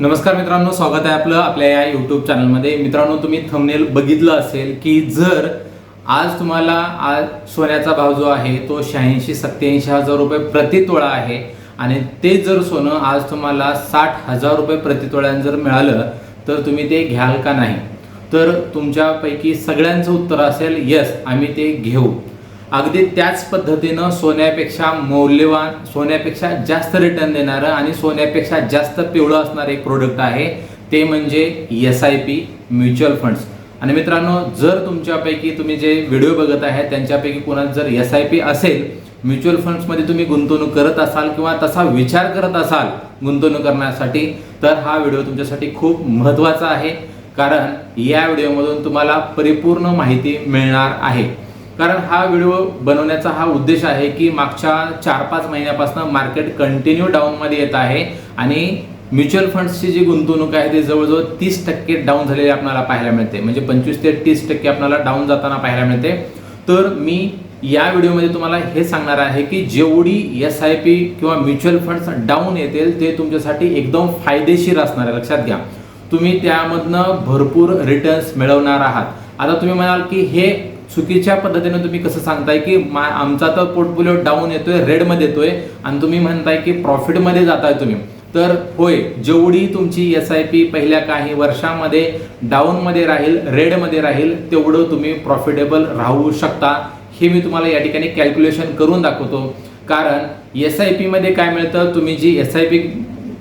नमस्कार मित्रांनो स्वागत आहे आपलं आपल्या या यूट्यूब चॅनलमध्ये मित्रांनो तुम्ही थंबनेल बघितलं असेल की जर आज तुम्हाला आज सोन्याचा भाव जो आहे तो शहाऐंशी सत्याऐंशी हजार रुपये प्रति तोळा आहे आणि ते जर सोनं आज तुम्हाला साठ हजार रुपये प्रतितोळ्यानं जर मिळालं तर तुम्ही ते घ्याल का नाही? तर तुमच्यापैकी सगळ्यांचं उत्तर असेल यस आम्ही ते घेऊ. अगदी त्याच पद्धतीनं सोन्यापेक्षा मौल्यवान सोन्यापेक्षा जास्त रिटर्न देणारं आणि सोन्यापेक्षा जास्त पिवळं असणारं एक प्रोडक्ट आहे. ते म्हणजे S I P mutual funds आणि मित्रांनो जर तुमच्यापैकी तुम्ही जे व्हिडिओ बघत आहे त्यांच्यापैकी कोणाला जर एस आय पी असेल म्युच्युअल फंड्समध्ये तुम्ही गुंतवणूक करत असाल किंवा तसा विचार करत असाल गुंतवणूक करण्यासाठी तर हा व्हिडिओ तुमच्यासाठी खूप महत्त्वाचा आहे. कारण या व्हिडिओमधून तुम्हाला परिपूर्ण माहिती मिळणार आहे. कारण हा व्हिडिओ बनवण्याचा हा उद्देश आहे की मागच्या चार पाच महिन्यापासून मार्केट कंटिन्यू डाऊनमध्ये येत आहे आणि म्युच्युअल फंड्सची जी गुंतवणूक आहे ती जवळजवळ तीस टक्के डाऊन झालेली आपल्याला पाहायला मिळते. म्हणजे पंचवीस ते तीस टक्के आपल्याला डाऊन जाताना पाहायला मिळते. तर मी या व्हिडिओमध्ये तुम्हाला हे सांगणार आहे की जेवढी एस आय पी किंवा म्युच्युअल फंड्स डाऊन येतील ते तुमच्यासाठी एकदम फायदेशीर असणार आहे. लक्षात घ्या. तुम्ही त्यामधनं भरपूर रिटर्न्स मिळवणार आहात. आता तुम्ही म्हणाल की हे चुकीच्या पद्धतीने तुम्ही कसं सांगताय की मा आमचा तर पोर्टफोलिओ डाऊन येतोय रेडमध्ये येतोय आणि तुम्ही म्हणताय की प्रॉफिटमध्ये जाताय तुम्ही. तर होय जेवढी तुमची एस आय पी पहिल्या काही वर्षामध्ये डाऊनमध्ये राहील रेडमध्ये राहील तेवढं तुम्ही प्रॉफिटेबल राहू शकता. हे मी तुम्हाला या ठिकाणी कॅल्क्युलेशन करून दाखवतो. कारण एस आय पीमध्ये काय मिळतं? तुम्ही जी एस आय पी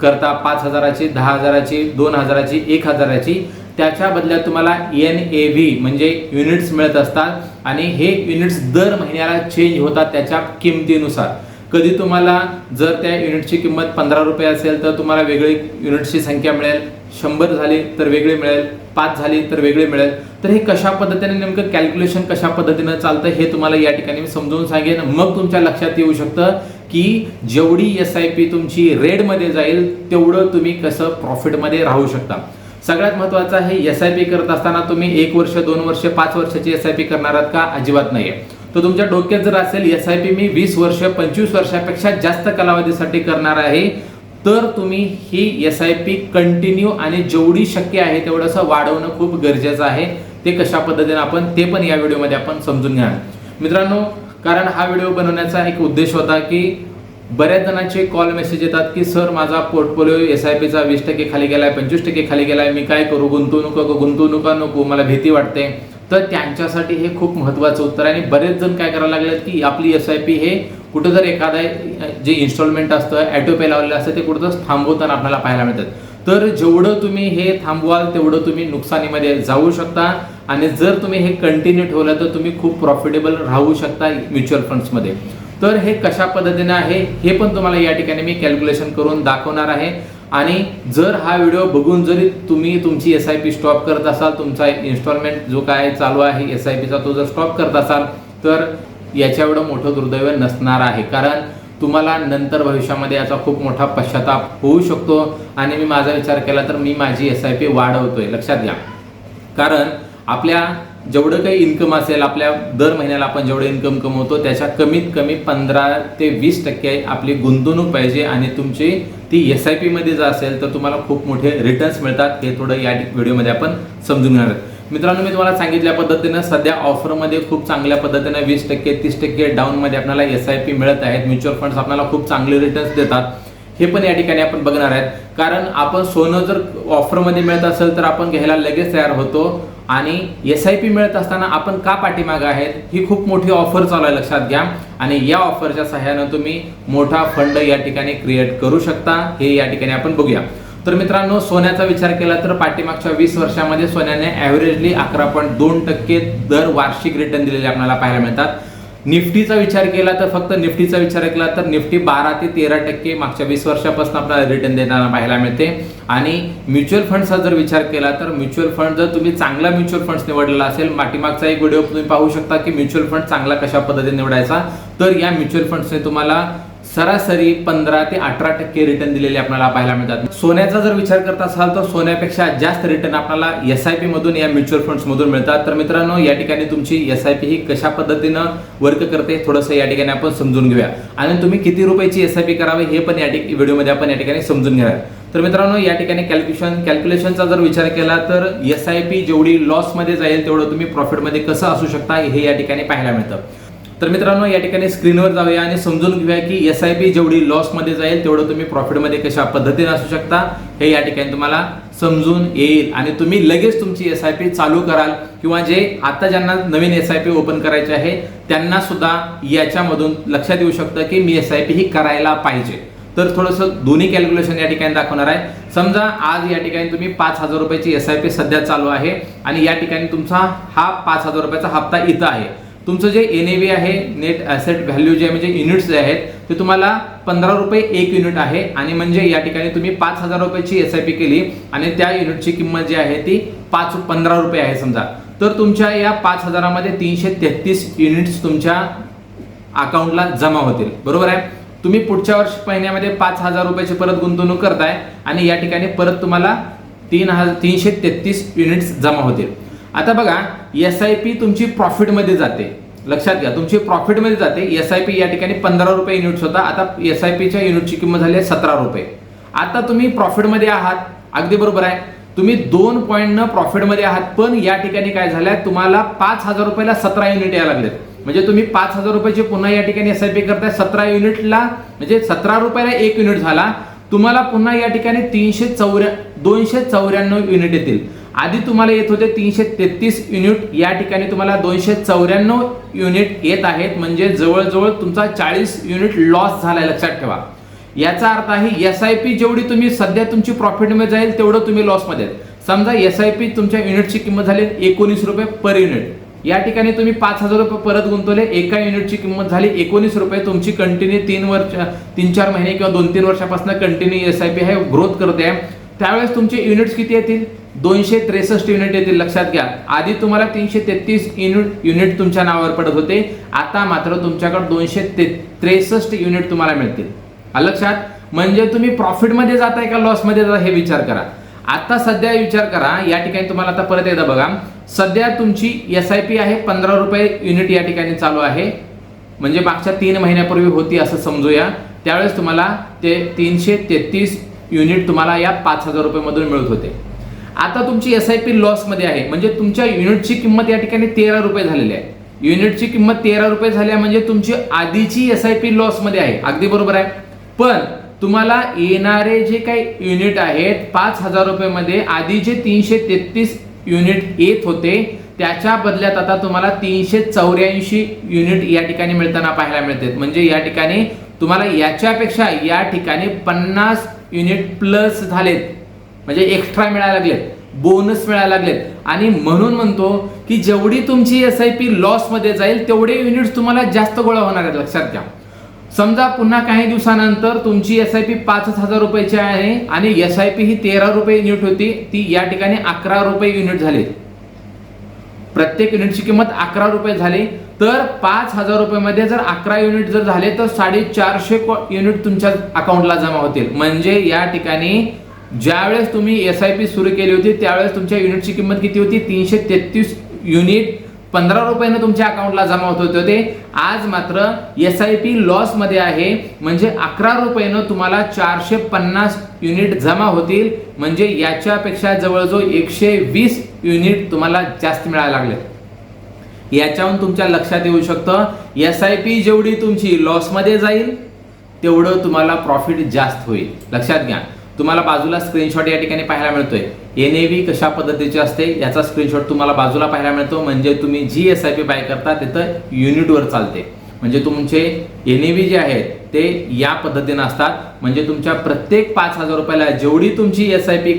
करता पाच हजाराची दहा हजाराची दोन हजाराची एक हजाराची त्याच्या बदल्यात तुम्हाला एन ए व्ही म्हणजे युनिट्स मिळत असतात आणि हे युनिट्स दर महिन्याला चेंज होतात त्याच्या किमतीनुसार. कधी तुम्हाला जर त्या युनिटची किंमत पंधरा रुपये असेल तर तुम्हाला वेगळी युनिट्सची संख्या मिळेल. शंभर झाली तर वेगळी मिळेल. पाच झाली तर वेगळी मिळेल. तर हे कशा पद्धतीने नेमकं कॅल्क्युलेशन कशा पद्धतीनं चालतं हे तुम्हाला या ठिकाणी मी समजून सांगेन. मग तुमच्या लक्षात येऊ शकतं की जेवढी एस आय पी तुमची रेडमध्ये जाईल तेवढं तुम्ही कसं प्रॉफिटमध्ये राहू शकता. सगळ्यात महत्त्वाचं आहे एस आय पी करत असताना तुम्ही एक वर्ष दोन वर्ष पाच वर्षाची एस आय पी करणार आहात का? अजिबात नाहीये. तर तुमच्या डोक्यात जर असेल एस आय पी मी वीस वर्ष पंचवीस वर्षापेक्षा जास्त कालावधीसाठी करणार आहे तर तुम्ही ही एस आय पी कंटिन्यू आणि जेवढी शक्य आहे तेवढंसं वाढवणं खूप गरजेचं आहे. ते कशा पद्धतीने आपण ते पण या व्हिडिओमध्ये आपण समजून घेणार. मित्रांनो कारण हा व्हिडिओ बनवण्याचा एक उद्देश होता की बऱ्याच जणांचे कॉल मेसेज येतात की सर माझा पोर्टफोलिओ एस आय पीचा वीस टक्के खाली गेलाय पंचवीस टक्के खाली गेलाय मी काय करू? गुंतवणूक गुंतवणुका नको मला भीती वाटते. तर त्यांच्यासाठी हे खूप महत्त्वाचं उत्तर आहे आणि बरेच जण काय करायला लागलेत की आपली एस आय पी हे कुठं जर एखादा जे इन्स्टॉलमेंट असतं ॲटो पे लावलेलं असतं ते कुठं थांबवताना आपल्याला पाहायला मिळतात. तर जेवढं तुम्ही हे थांबवाल तेवढं तुम्ही नुकसानीमध्ये जाऊ शकता आणि जर तुम्ही हे कंटिन्यू ठेवलं तर तुम्ही खूप प्रॉफिटेबल राहू शकता म्युच्युअल फंड्समध्ये तर हे कशा पद्धतीने आहे हे पण तुम्हाला या ठिकाणी मी कॅल्क्युलेशन करून दाखवणार आहे. आणि जर हा व्हिडिओ बघून जरी तुम्ही तुमची एस आय पी स्टॉप करत असाल तुमचा इन्स्टॉलमेंट जो काय चालू आहे एस आय पीचा तो जर स्टॉप करत असाल तर याच्या एवढं मोठं दुर्दैव नसणार आहे. कारण तुम्हाला नंतर भविष्यामध्ये याचा खूप मोठा पश्चाताप होऊ शकतो. आणि मी माझा विचार केला तर मी माझी एस आय पी वाढवतोय. लक्षात घ्या. कारण आपल्या जेवढं काही इन्कम असेल आपल्या दर महिन्याला आपण जेवढं इन्कम कमवतो त्याच्या कमीत कमी पंधरा ते वीस टक्के आपली गुंतवणूक पाहिजे आणि तुमची ती एस आय पीमध्ये जर असेल तर तुम्हाला खूप मोठे रिटर्न्स मिळतात. हे थोडं या व्हिडिओमध्ये आपण समजून घेणार आहोत. मित्रांनो मी तुम्हाला सांगितल्या पद्धतीनं सध्या ऑफरमध्ये खूप चांगल्या पद्धतीनं वीस टक्के तीस टक्के डाऊनमध्ये आपल्याला एस आय पी मिळत आहेत. म्युच्युअल फंड्स आपल्याला खूप चांगले रिटर्न्स देतात. हे पण या ठिकाणी आपण बघणार आहेत. कारण आपण सोनं जर ऑफरमध्ये मिळत असेल तर आपण घ्यायला लगेच तयार होतो. आणि एस आय पी मिळत असताना आपण का पाठीमागं आहेत? ही खूप मोठी ऑफर चालू आहे लक्षात घ्या. आणि या ऑफरच्या सहाय्यानं तुम्ही मोठा फंड या ठिकाणी क्रिएट करू शकता. हे या ठिकाणी आपण बघूया. तर मित्रांनो सोन्याचा विचार केला तर पाठीमागच्या वीस वर्षामध्ये सोन्याने ॲव्हरेजली अकरा पॉईंट दोन टक्के दर वार्षिक रिटर्न दिलेले आपल्याला पाहायला मिळतात. निफ्टीचा विचार केला तर फक्त निफ्टीचा विचार केला तर निफ्टी बारा ते तेरा टक्के मागच्या वीस वर्षापासून आपल्याला रिटर्न देताना पाहायला मिळते. आणि म्युच्युअल फंडचा जर विचार केला तर म्युच्युअल फंड जर तुम्ही चांगला म्युच्युअल फंड्स निवडलेला असेल मागचा एक व्हिडिओ तुम्ही पाहू शकता की म्युच्युअल फंड चांगला कशा पद्धतीने निवडायचा. तर या म्युच्युअल फंड्सने तुम्हाला सरासरी पंधरा ते अठरा टक्के रिटर्न दिलेले आपल्याला पाहायला मिळतात. सोन्याचा जर विचार करत असाल तर सोन्यापेक्षा जास्त रिटर्न आपल्याला एस आय पी मधून या म्युच्युअल फंड्स मधून मिळतात. तर मित्रांनो या ठिकाणी तुमची एस आय पी ही कशा पद्धतीनं वर्क करते थोडंसं या ठिकाणी आपण समजून घेऊया. आणि तुम्ही किती रुपयाची एस आय पी करावी हे पण या व्हिडिओमध्ये आपण या ठिकाणी समजून घेऊया तर मित्रांनो या ठिकाणी कॅल्क्युलेशन कॅल्क्युलेशनचा जर विचार केला तर एस आय पी जेवढी लॉसमध्ये जाईल तेवढं तुम्ही प्रॉफिटमध्ये कसं असू शकता हे या ठिकाणी पाहायला मिळतं. तर मित्रांनो या ठिकाणी स्क्रीनवर जाऊया आणि समजून घेऊया की एस आय पी जेवढी लॉसमध्ये जाईल तेवढं तुम्ही प्रॉफिटमध्ये कशा पद्धतीने असू शकता हे या ठिकाणी तुम्हाला समजून येईल. आणि तुम्ही लगेच तुमची एस आय पी चालू कराल किंवा जे आता ज्यांना नवीन एस आय पी ओपन करायचे आहे त्यांना सुद्धा याच्यामधून लक्षात येऊ शकतं की मी एस आय पी ही करायला पाहिजे. तर थोडंसं दोन्ही कॅल्क्युलेशन या ठिकाणी दाखवणार आहे. समजा आज या ठिकाणी तुम्ही पाच हजार रुपयाची एस आय पी सध्या चालू आहे आणि या ठिकाणी तुमचा हा पाच हजार रुपयाचा हप्ता इथं आहे. तुमचं जे एन ए आहे नेट ॲसेट व्हॅल्यू जे म्हणजे युनिट्स जे आहेत ते तुम्हाला पंधरा रुपये एक युनिट आहे. आणि म्हणजे या ठिकाणी तुम्ही पाच हजार रुपयाची एस आय पी केली आणि त्या युनिटची किंमत जी आहे ती पाच पंधरा रुपये आहे समजा. तर तुमच्या या पाच हजारामध्ये तीनशे तेहतीस युनिट्स तुमच्या अकाउंटला जमा होतील. बरोबर आहे? तुम्ही पुढच्या वर्ष महिन्यामध्ये पाच हजार रुपयाची परत गुंतवणूक करताय आणि या ठिकाणी परत तुम्हाला तीन हजार तीनशे तेहतीस युनिट्स जमा होतील. आता बघा एस आय पी तुमची प्रॉफिटमध्ये जाते. लक्षात घ्या तुमची प्रॉफिटमध्ये जाते. एस आय पी या ठिकाणी पंधरा रुपये युनिट्स होता. आता एस आय पीच्या युनिटची किंमत झाली आहे सतरा रुपये. आता तुम्ही प्रॉफिटमध्ये आहात. अगदी बरोबर आहे. तुम्ही दोन पॉईंटनं प्रॉफिटमध्ये आहात पण या ठिकाणी काय झालंय? तुम्हाला पाच हजार रुपयाला सतरा युनिट यायला लागलेत. म्हणजे तुम्ही पाच हजार रुपयाचे पुन्हा या ठिकाणी एस आय पी करताय. सतरा युनिटला म्हणजे सतरा रुपयाला एक युनिट झाला. तुम्हाला पुन्हा या ठिकाणी तीनशे चौऱ्या दोनशे चौऱ्याण्णव युनिट येतील. आधी तुम्हाला येत होते तीनशे तेहतीस युनिट. या ठिकाणी तुम्हाला दोनशे चौऱ्याण्णव युनिट येत आहेत. म्हणजे जवळजवळ तुमचा चाळीस युनिट लॉस झालाय. लक्षात ठेवा. याचा अर्थ आहे एस आय पी जेवढी तुम्ही सध्या तुमची प्रॉफिटमध्ये जाईल तेवढं तुम्ही लॉसमध्ये समजा एस आय पी तुमच्या युनिटची किंमत झाली एकोणीस रुपये पर युनिट या ठिकाणी तुम्ही पाच हजार रुपये परत गुंतवले एका युनिटची किंमत झाली एकोणीस रुपये. तुमची कंटिन्यू तीन वर्ष तीन चार महिने किंवा दोन तीन वर्षापासून कंटिन्यू एस आय पी हे ग्रोथ करते आहे. त्यावेळेस तुमचे युनिट्स किती येतील? दोनशे त्रेसष्ट युनिट येतील लक्षात घ्या. आधी तुम्हाला तीनशे तेहतीस युनिट युनिट तुमच्या नावावर पडत होते. आता मात्र तुमच्याकडे दोनशे ते त्रेसष्ट युनिट तुम्हाला मिळतील. लक्षात? म्हणजे तुम्ही प्रॉफिटमध्ये जाताय का लॉसमध्ये जाता हे विचार करा. आता सध्या विचार करा या ठिकाणी तुम्हाला आता परत एकदा बघा. सध्या तुमची एस आय पी आहे पंधरा रुपये युनिट या ठिकाणी चालू आहे. म्हणजे मागच्या तीन महिन्यापूर्वी होती असं समजूया. त्यावेळेस तुम्हाला ते तीनशे तेहतीस युनिट तुम्हाला या पाच हजार रुपयेमधून मिळत होते. आता तुमची एस आय पी लॉसमध्ये आहे. म्हणजे तुमच्या युनिटची किंमत या ठिकाणी तेरा रुपये झालेली आहे. युनिटची किंमत तेरा रुपये झाली आहे म्हणजे तुमची आधीची एस आय पी लॉसमध्ये आहे. अगदी बरोबर आहे. पण तुम्हाला येणारे जे काही युनिट आहेत पाच हजार रुपयेमध्ये आधी जे तीनशे तेहतीस युनिट येत होते त्याच्या बदल्यात आता तुम्हाला तीनशे चौऱ्याऐंशी युनिट या ठिकाणी मिळताना पाहायला मिळतात म्हणजे या ठिकाणी तुम्हाला याच्यापेक्षा या ठिकाणी पन्नास युनिट प्लस झालेत. म्हणजे एक्स्ट्रा मिळायला लागलेत बोनस मिळायला लागलेत. आणि म्हणून म्हणतो की जेवढी तुमची एस आय पी लॉसमध्ये जाईल तेवढे युनिट्स तुम्हाला जास्त गोळा होणार आहेत लक्षात घ्या. समजा पुन्हा काही दिवसानंतर तुमची एस आय पी पाचच हजार रुपयाची आहे आणि एस आय पी ही तेरा रुपये युनिट होती ती या ठिकाणी अकरा रुपये युनिट झाली. प्रत्येक युनिटची किंमत अकरा रुपये झाली तर पाच हजार रुपयामध्ये जर अकरा युनिट जर झाले तर साडेचारशे युनिट तुमच्या अकाउंटला जमा होतील. म्हणजे या ठिकाणी ज्यावेळेस तुम्ही एस आय पी सुरू केली होती त्यावेळेस तुमच्या युनिटची किंमत किती होती? तीनशे तेहतीस युनिट पंधरा रुपयानं तुमच्या अकाउंटला जमा होत होते. आज मात्र एस आय पी लॉसमध्ये आहे. म्हणजे अकरा रुपयानं तुम्हाला चारशे पन्नास युनिट जमा होतील. म्हणजे याच्यापेक्षा जवळजवळ एकशे वीस युनिट तुम्हाला जास्त मिळायला लागले. याच्याहून तुमच्या लक्षात येऊ शकतं एस आय पी जेवढी तुमची लॉसमध्ये जाईल तेवढं तुम्हाला प्रॉफिट जास्त होईल. लक्षात घ्या. तुम्हाला बाजूला स्क्रीनशॉट या ठिकाणी पाहायला मिळतोय. एन ए व्ही कशा पद्धतीची असते? याचा स्क्रीनशॉट तुम्हाला बाजूला पाहायला मिळतो. म्हणजे तुम्ही जी एस आय पी बाय करता तिथं युनिटवर चालते. म्हणजे तुमचे एन ए व्ही जे आहेत ते या पद्धतीनं असतात. म्हणजे तुमच्या प्रत्येक पाच हजार रुपयाला जेवढी तुमची एस आय पी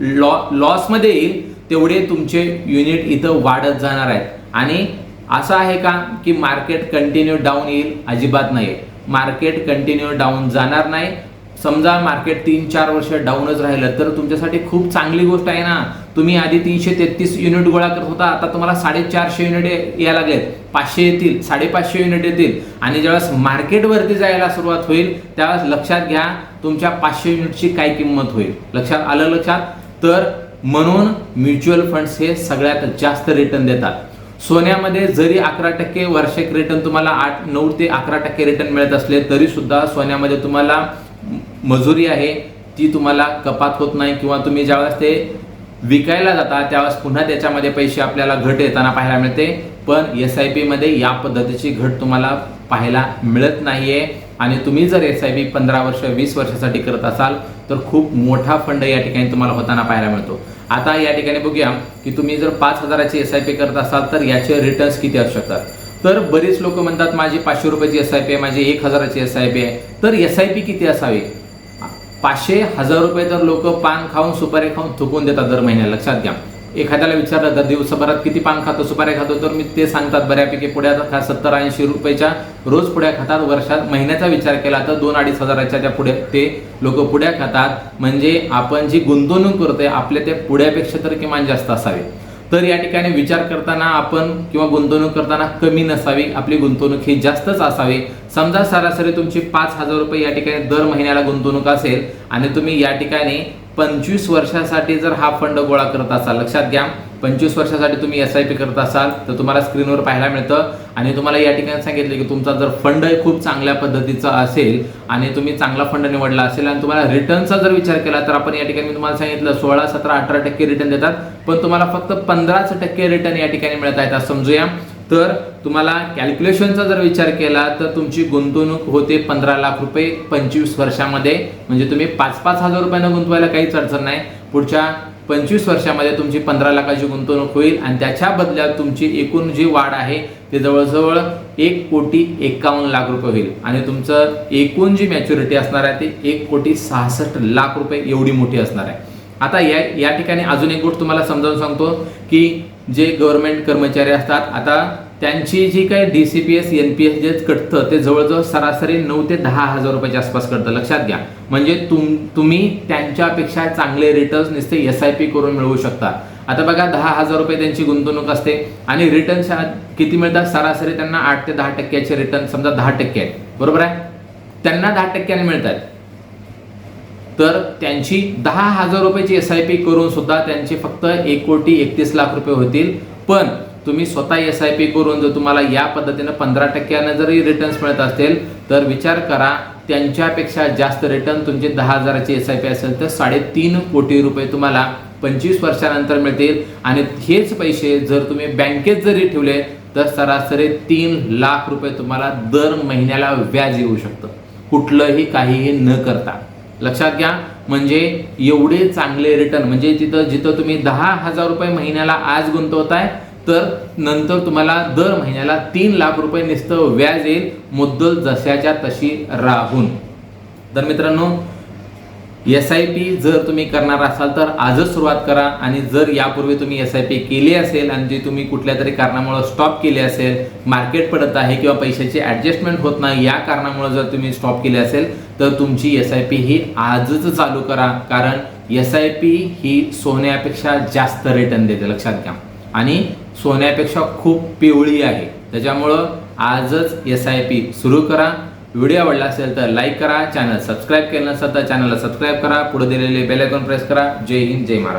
लॉ लॉसमध्ये येईल तेवढे तुमचे युनिट इथं वाढत जाणार आहेत. आणि असं आहे का की मार्केट कंटिन्यू डाऊन येईल? अजिबात नाही मार्केट कंटिन्यू डाऊन जाणार नाही. समजा मार्केट तीन चार वर्ष डाऊनच राहिलं तर तुमच्यासाठी खूप चांगली गोष्ट आहे ना. तुम्ही आधी तीनशे तेहतीस युनिट गोळा करत होता आता तुम्हाला साडेचारशे युनिट यायला लागलेत. पाचशे येतील साडेपाचशे युनिट येतील. आणि ज्यावेळेस मार्केटवरती जायला सुरुवात होईल त्यावेळेस लक्षात घ्या तुमच्या पाचशे युनिटची काय किंमत होईल. लक्षात आलं लक्षात? तर म्हणून म्युच्युअल फंड्स हे सगळ्यात जास्त रिटर्न देतात. सोन्यामध्ये जरी अकरा टक्के वार्षिक रिटर्न तुम्हाला आठ नऊ ते अकरा टक्के रिटर्न मिळत असले तरी सुद्धा सोन्यामध्ये तुम्हाला मजुरी आहे ती तुम्हाला कपात होत नाही किंवा तुम्ही ज्यावेळेस ते विकायला जाता त्यावेळेस पुन्हा त्याच्यामध्ये पैसे आपल्याला घट येताना पाहायला मिळते. पण एस आय पीमध्ये या पद्धतीची घट तुम्हाला पाहायला मिळत नाही आहे आणि तुम्ही जर एस आय पी पंधरा वर्ष वीस वर्षासाठी करत असाल तर खूप मोठा फंड या ठिकाणी तुम्हाला होताना पाहायला मिळतो. आता या ठिकाणी बघूया की तुम्ही जर पाच हजाराची एस आय पी करत असाल तर याचे रिटर्न्स किती असू शकतात? तर बरीच लोक म्हणतात माझी पाचशे रुपयाची एस आय पी आहे माझी एक हजाराची एस आय पी आहे. तर एस आय पी किती असावी? पाचशे हजार रुपये तर लोक पान खाऊन सुपारी खाऊन थुकून देतात दर महिन्याला. लक्षात घ्या. एखाद्याला विचारलं तर दिवसभरात किती पान खातो सुपारी खातो? तर मी ते सांगतात बऱ्यापैकी. पुढ्या खा सत्तर ऐंशी रुपयाच्या रोज पुढ्या खातात वर्षात महिन्याचा विचार केला तर दोन अडीच हजाराच्या त्या पुढे ते लोक पुढ्या खातात. म्हणजे आपण जी गुंतवणूक करतोय आपल्या त्या पुढ्यापेक्षा तर किमान जास्त असावे. तर या ठिकाणी विचार करताना आपण किंवा गुंतवणूक करताना कमी नसावी आपली गुंतवणूक ही जास्तच असावी. समजा सरासरी तुमची पाच हजार रुपये या ठिकाणी दर महिन्याला गुंतवणूक असेल आणि तुम्ही या ठिकाणी पंचवीस वर्षासाठी जर हा फंड गोळा करत असाल लक्षात घ्या पंचवीस वर्षासाठी तुम्ही एस आय पी करत असाल तर तुम्हाला स्क्रीनवर पाहायला मिळतं. आणि तुम्हाला या ठिकाणी सांगितलं की तुमचा जर फंड खूप चांगल्या पद्धतीचा असेल आणि तुम्ही चांगला फंड निवडला असेल आणि तुम्हाला रिटर्नचा जर विचार केला तर आपण या ठिकाणी मी तुम्हाला सांगितलं सोळा सतरा अठरा टक्के रिटर्न देतात. पण तुम्हाला फक्त पंधराच टक्के रिटर्न या ठिकाणी मिळत आहेत असं समजूया. तर तुम्हाला कॅल्क्युलेशनचा जर विचार केला तर तुमची गुंतवणूक होते पंधरा लाख रुपये पंचवीस वर्षामध्ये. म्हणजे तुम्ही पाच पाच हजार रुपयानं गुंतवायला काहीच अडचण नाही. पुढच्या पंचवीस वर्षामध्ये तुमची पंधरा लाखाची गुंतवणूक होईल आणि त्याच्या बदल्यात तुमची एकूण जी वाढ आहे ते जवळजवळ एक कोटी एकावन्न लाख रुपये होईल. आणि तुमचं एकूण जी मॅच्युरिटी असणार आहे ते एक कोटी सहासष्ट लाख रुपये एवढी मोठी असणार आहे. आता या या ठिकाणी अजून एक गोष्ट तुम्हाला समजावून सांगतो की जे गव्हर्नमेंट कर्मचारी असतात आता त्यांची जी काही D C P S N P S जे कटतं ते जवळजवळ सरासरी नऊ ते दहा हजार रुपयाच्या आसपास कटतं. लक्षात घ्या. म्हणजे तुम तुम्ही त्यांच्यापेक्षा चांगले रिटर्न्स नुसते एस आय पी करून मिळवू शकता. आता बघा दहा हजार रुपये त्यांची गुंतवणूक असते आणि रिटर्न किती मिळतात? सरासरी त्यांना आठ ते दहा टक्क्याचे रिटर्न समजा दहा टक्के आहेत. बरोबर आहे? त्यांना दहा टक्क्याने मिळतात. तर त्यांची दहा हजार रुपयाची एस आय पी करून सुद्धा त्यांचे फक्त एक कोटी एकतीस लाख रुपये होतील. पण तुम्ही स्वतः एस आय पी करून जर तुम्हाला या पद्धतीनं पंधरा टक्क्यानं जरी रिटर्न्स मिळत असतील तर विचार करा त्यांच्यापेक्षा जास्त रिटर्न तुमचे दहा हजाराची एस आय पी असेल तर साडेतीन कोटी रुपये तुम्हाला पंचवीस वर्षानंतर मिळतील. आणि हेच पैसे जर तुम्ही बँकेत जरी ठेवले तर सरासरी तीन लाख रुपये तुम्हाला दर महिन्याला व्याज येऊ शकतं. कुठलंही काहीही न करता. लक्षात घ्या म्हणजे एवढे चांगले रिटर्न म्हणजे तिथं जिथं तुम्ही दहा हजार रुपये महिन्याला आज गुंतवताय तर नंतर तुम्हाला दर महिन्याला तीन लाख रुपये नुसतं व्याज येईल मुद्दल जशाच्या तशी राहून. तर मित्रांनो एस आय पी जर तुम्ही करणार असाल तर आजच सुरुवात करा आणि जर यापूर्वी तुम्ही एस आय पी केली असेल आणि जी तुम्ही कुठल्या तरी कारणामुळे स्टॉप केली असेल मार्केट पडत आहे किंवा पैशाची ॲडजस्टमेंट होत नाही या कारणामुळे जर तुम्ही स्टॉप केली असेल तर तुमची एस आय पी ही आजच चालू करा. कारण एस आय पी ही सोन्यापेक्षा जास्त रिटर्न देते लक्षात घ्या. आणि सोन्यापेक्षा खूप पिवळी आहे. त्याच्यामुळं आजच एस आय पी सुरू करा. व्हिडिओ आवडला असेल तर लाईक करा. चॅनल सबस्क्राईब केलं नसेल तर चॅनलला सबस्क्राईब करा. पुढे दिलेले बेल आयकॉन प्रेस करा. जय हिंद जय महाराज